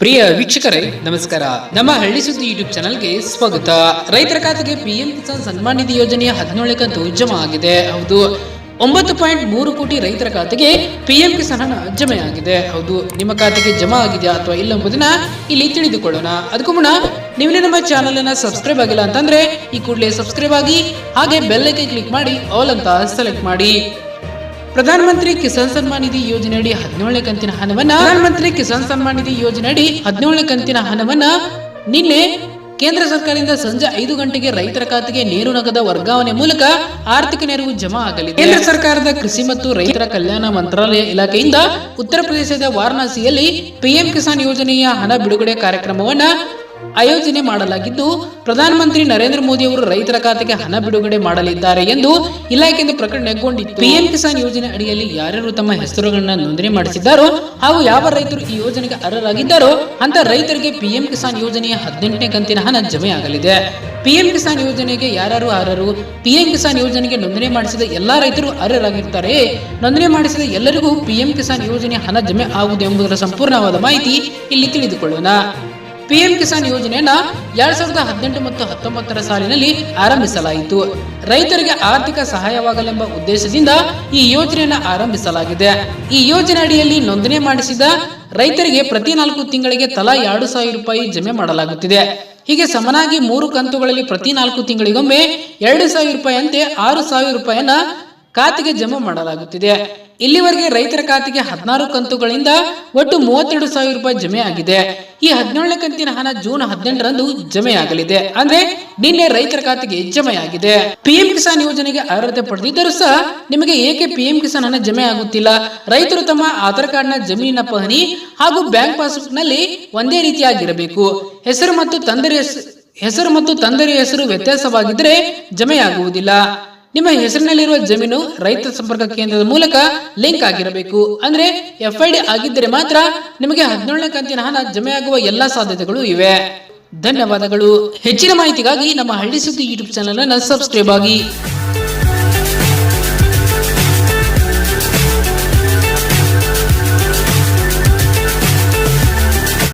ಪ್ರಿಯ ವೀಕ್ಷಕರೇ, ನಮಸ್ಕಾರ. ನಮ್ಮ ಹಳ್ಳಿ ಸುದ್ದಿ ಯೂಟ್ಯೂಬ್ ಚಾನಲ್ಗೆ ಸ್ವಾಗತ. ರೈತರ ಖಾತೆಗೆ ಪಿಎಂ ಕಿಸಾನ್ ಸನ್ಮಾನ್ ನಿಧಿ ಯೋಜನೆಯ ಹದಿನೇಳು ಕಂತು ಆಗಿದೆ. ಹೌದು, ಒಂಬತ್ತು ಪಾಯಿಂಟ್ ಮೂರು ಕೋಟಿ ರೈತರ ಖಾತೆಗೆ ಪಿಎಂ ಕಿಸಾನ್ ಹಣ ಜಮೆ ಆಗಿದೆ. ಹೌದು, ನಿಮ್ಮ ಖಾತೆಗೆ ಜಮಾ ಆಗಿದೆಯಾ ಅಥವಾ ಇಲ್ಲ ಎಂಬುದನ್ನ ಇಲ್ಲಿ ತಿಳಿದುಕೊಳ್ಳೋಣ. ಅದಕ್ಕೂ ಮುನ್ನ ನೀವು ನಮ್ಮ ಚಾನಲ್ ಅನ್ನ ಸಬ್ಸ್ಕ್ರೈಬ್ ಆಗಿಲ್ಲ ಅಂತಂದ್ರೆ ಈ ಕೂಡಲೇ ಸಬ್ಸ್ಕ್ರೈಬ್ ಆಗಿ, ಹಾಗೆ ಬೆಲ್ಲಕ್ಕೆ ಕ್ಲಿಕ್ ಮಾಡಿ, ಆಲ್ ಅಂತ ಸೆಲೆಕ್ಟ್ ಮಾಡಿ. ಪ್ರಧಾನಮಂತ್ರಿ ಕಿಸಾನ್ ಸನ್ಮಾನ್ ನಿಧಿ ಯೋಜನೆಯಡಿ ಹದಿನೇಳನೇ ಕಂತಿನ ಹಣವನ್ನ ಪ್ರಧಾನಮಂತ್ರಿ ಕಿಸಾನ್ ಸನ್ಮಾನ್ ನಿಧಿ ಯೋಜನೆಯಡಿ ಹದಿನೇಳನೇ ಕಂತಿನ ಹಣವನ್ನ ನಿನ್ನೆ ಕೇಂದ್ರ ಸರ್ಕಾರದಿಂದ ಸಂಜೆ ಐದು ಗಂಟೆಗೆ ರೈತರ ಖಾತೆಗೆ ನೇರು ನಗದ ವರ್ಗಾವಣೆ ಮೂಲಕ ಆರ್ಥಿಕ ನೆರವು ಜಮಾ ಆಗಲಿದೆ. ಕೇಂದ್ರ ಸರ್ಕಾರದ ಕೃಷಿ ಮತ್ತು ರೈತರ ಕಲ್ಯಾಣ ಮಂತ್ರಾಲಯ ಇಲಾಖೆಯಿಂದ ಉತ್ತರ ಪ್ರದೇಶದ ವಾರಣಾಸಿಯಲ್ಲಿ ಪಿಎಂ ಕಿಸಾನ್ ಯೋಜನೆಯ ಹಣ ಬಿಡುಗಡೆ ಕಾರ್ಯಕ್ರಮವನ್ನ ಆಯೋಜನೆ ಮಾಡಲಾಗಿದ್ದು, ಪ್ರಧಾನಮಂತ್ರಿ ನರೇಂದ್ರ ಮೋದಿ ಅವರು ರೈತರ ಖಾತೆಗೆ ಹಣ ಬಿಡುಗಡೆ ಮಾಡಲಿದ್ದಾರೆ ಎಂದು ಇಲಾಖೆಯಿಂದ ಪ್ರಕಟಣೆಗೊಂಡಿತ್ತು. ಪಿಎಂ ಕಿಸಾನ್ ಯೋಜನೆ ಅಡಿಯಲ್ಲಿ ಯಾರ್ಯಾರು ತಮ್ಮ ಹೆಸರುಗಳನ್ನ ನೋಂದಣಿ ಮಾಡಿಸಿದ್ದಾರೋ ಹಾಗೂ ಯಾವ ರೈತರು ಈ ಯೋಜನೆಗೆ ಅರ್ಹರಾಗಿದ್ದಾರೋ ಅಂತ ರೈತರಿಗೆ ಪಿಎಂ ಕಿಸಾನ್ ಯೋಜನೆಯ ಹದಿನೆಂಟನೇ ಕಂತಿನ ಹಣ ಜಮೆ ಆಗಲಿದೆ. ಪಿಎಂ ಕಿಸಾನ್ ಯೋಜನೆಗೆ ಯಾರು ಅರ್ಹರು? ಪಿಎಂ ಕಿಸಾನ್ ಯೋಜನೆಗೆ ನೋಂದಣಿ ಮಾಡಿಸಿದ ಎಲ್ಲಾ ರೈತರು ಅರ್ಹರಾಗಿರ್ತಾರೆ. ನೋಂದಣಿ ಮಾಡಿಸಿದ ಎಲ್ಲರಿಗೂ ಪಿಎಂ ಕಿಸಾನ್ ಯೋಜನೆ ಹಣ ಜಮೆ ಆಗುವುದು ಎಂಬುದರ ಸಂಪೂರ್ಣವಾದ ಮಾಹಿತಿ ಇಲ್ಲಿ ತಿಳಿದುಕೊಳ್ಳೋಣ. ಪಿಎಂ ಕಿಸಾನ್ ಯೋಜನೆಯನ್ನ ಎರಡ್ ಸಾವಿರದ ಹದಿನೆಂಟು ಮತ್ತು ಹತ್ತೊಂಬತ್ತರ ಸಾಲಿನಲ್ಲಿ ಆರಂಭಿಸಲಾಯಿತು. ರೈತರಿಗೆ ಆರ್ಥಿಕ ಸಹಾಯವಾಗಲೆಂಬ ಉದ್ದೇಶದಿಂದ ಈ ಯೋಜನೆಯನ್ನು ಆರಂಭಿಸಲಾಗಿದೆ. ಈ ಯೋಜನೆ ಅಡಿಯಲ್ಲಿ ನೋಂದಣಿ ಮಾಡಿಸಿದ ರೈತರಿಗೆ ಪ್ರತಿ ನಾಲ್ಕು ತಿಂಗಳಿಗೆ ತಲಾ ಎರಡು ಸಾವಿರ ರೂಪಾಯಿ ಜಮೆ ಮಾಡಲಾಗುತ್ತಿದೆ. ಹೀಗೆ ಸಮನಾಗಿ ಮೂರು ಕಂತುಗಳಲ್ಲಿ ಪ್ರತಿ ನಾಲ್ಕು ತಿಂಗಳಿಗೊಮ್ಮೆ ಎರಡು ಸಾವಿರ ರೂಪಾಯಿಯಂತೆ ಆರು ಸಾವಿರ ರೂಪಾಯಿಯನ್ನ ಖಾತೆಗೆ ಜಮಾ ಮಾಡಲಾಗುತ್ತಿದೆ. ಇಲ್ಲಿವರೆಗೆ ರೈತರ ಖಾತೆಗೆ ಹದಿನಾರು ಕಂತುಗಳಿಂದ ಒಟ್ಟು ಮೂವತ್ತೆರಡು ಸಾವಿರ ರೂಪಾಯಿ ಜಮೆ ಆಗಿದೆ. ಈ ಹದಿನೇಳನೇ ಕಂತಿನ ಹಣ ಜೂನ್ ಹದಿನೆಂಟರಂದು ಜಮೆ ಆಗಲಿದೆ ಅಂದ್ರೆ ನಿನ್ನೆ ರೈತರ ಖಾತೆಗೆ ಜಮೆಯಾಗಿದೆ ಪಿಎಂ ಕಿಸಾನ್ ಯೋಜನೆಗೆ ಅರ್ಹತೆ ಪಡೆದಿದ್ದರೂ ಸಹ ನಿಮಗೆ ಏಕೆ ಪಿಎಂ ಕಿಸಾನ್ ಹಣ ಜಮೆ ಆಗುತ್ತಿಲ್ಲ? ರೈತರು ತಮ್ಮ ಆಧಾರ್ ಕಾರ್ಡ್ನ ಜಮೀನಿನ ಪಹಣಿ ಹಾಗೂ ಬ್ಯಾಂಕ್ ಪಾಸ್ಬುಕ್ನಲ್ಲಿ ಒಂದೇ ರೀತಿಯಾಗಿರಬೇಕು. ಹೆಸರು ಮತ್ತು ತಂದರಿ ಹೆಸರು ಮತ್ತು ತಂದರಿ ಹೆಸರು ವ್ಯತ್ಯಾಸವಾಗಿದ್ದರೆ ಜಮೆಯಾಗುವುದಿಲ್ಲ. ನಿಮ್ಮ ಹೆಸರಿನಲ್ಲಿರುವ ಜಮೀನು ರೈತ ಸಂಪರ್ಕ ಕೇಂದ್ರದ ಮೂಲಕ ಲಿಂಕ್ ಆಗಿರಬೇಕು. ಅಂದ್ರೆ ಎಫ್ ಐ ಡಿ ಆಗಿದ್ದರೆ ಮಾತ್ರ ನಿಮಗೆ ಹದಿನೇಳನೇ ಕಂತಿನ ಹಣ ಆಗುವ ಎಲ್ಲಾ ಸಾಧ್ಯತೆಗಳು ಇವೆ. ಧನ್ಯವಾದಗಳು. ಹೆಚ್ಚಿನ ಮಾಹಿತಿಗಾಗಿ ನಮ್ಮ ಹಳ್ಳಿ ಸುದ್ದಿ ಯೂಟ್ಯೂಬ್ ಚಾನಲ್ ಅನ್ನು ಸಬ್ಸ್ಕ್ರೈಬ್ ಆಗಿ.